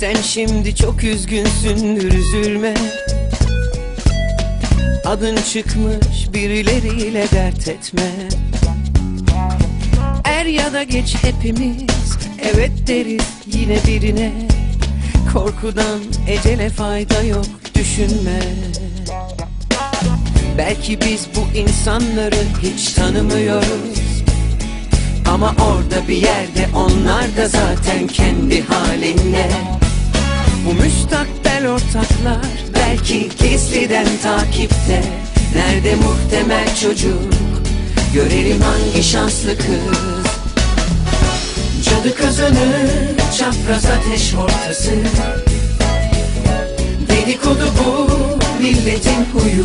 Sen şimdi çok üzgünsündür üzülme. Adın çıkmış birileriyle dert etme. Er ya da geç hepimiz evet deriz yine birine. Korkudan ecele fayda yok düşünme. Belki biz bu insanları hiç tanımıyoruz. Ama orada bir yerde onlar da zaten kendi halinde Bu müstakbel ortaklar belki gizliden takipte. Nerede muhtemel çocuk? Görelim hangi şanslı kız. Cadı kazanır çapraz ateş ortası. Dedikodu bu milletin huyu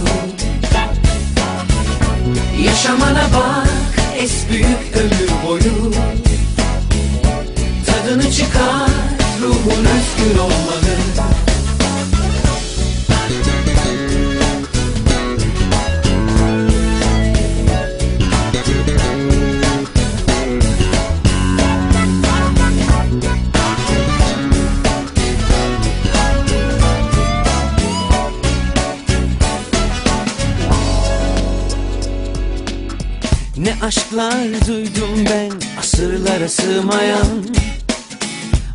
aşklar duydum ben asırlara sığmayan.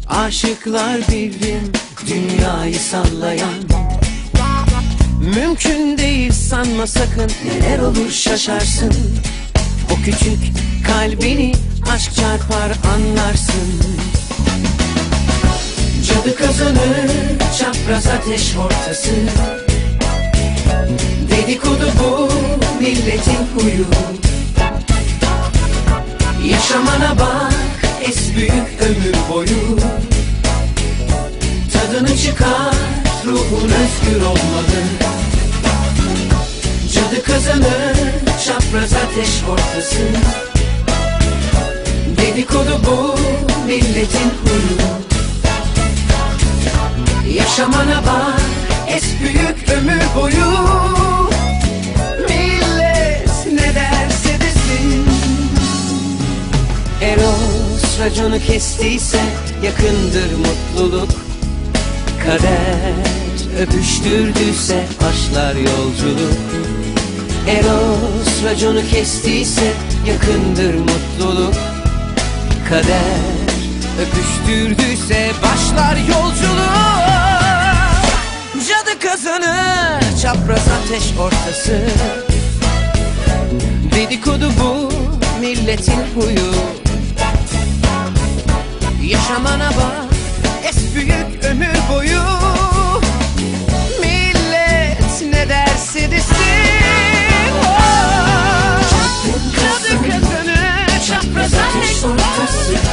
Aşıklar bildim dünyayı sallayan. Mümkün değil sanma sakın neler olur şaşarsın. O küçük kalbini aşk çarpar anlarsın. Cadı kazanır çapraz ateş ortası. Dedikodu bu milletin huyu Yaşamana bak es büyük ömür boyu. Tadını çıkar ruhun özgür olmalı. Cadı kazanır çapraz ateş ortası. Dedikodu bu milletin huyu. Yaşamana bak es büyük ömür boyu raconu kestiyse yakındır mutluluk. Kader öpüştürdüyse başlar yolculuk. Eros raconu kestiyse yakındır mutluluk. Kader öpüştürdüyse başlar yolculuk. Cadı kazanır çapraz ateş ortası. Dedikodu bu milletin huyu Yaşamana bak es büyük ömür boyu Millet ne derse desin oh. Kadı kazanır çapraz ayrı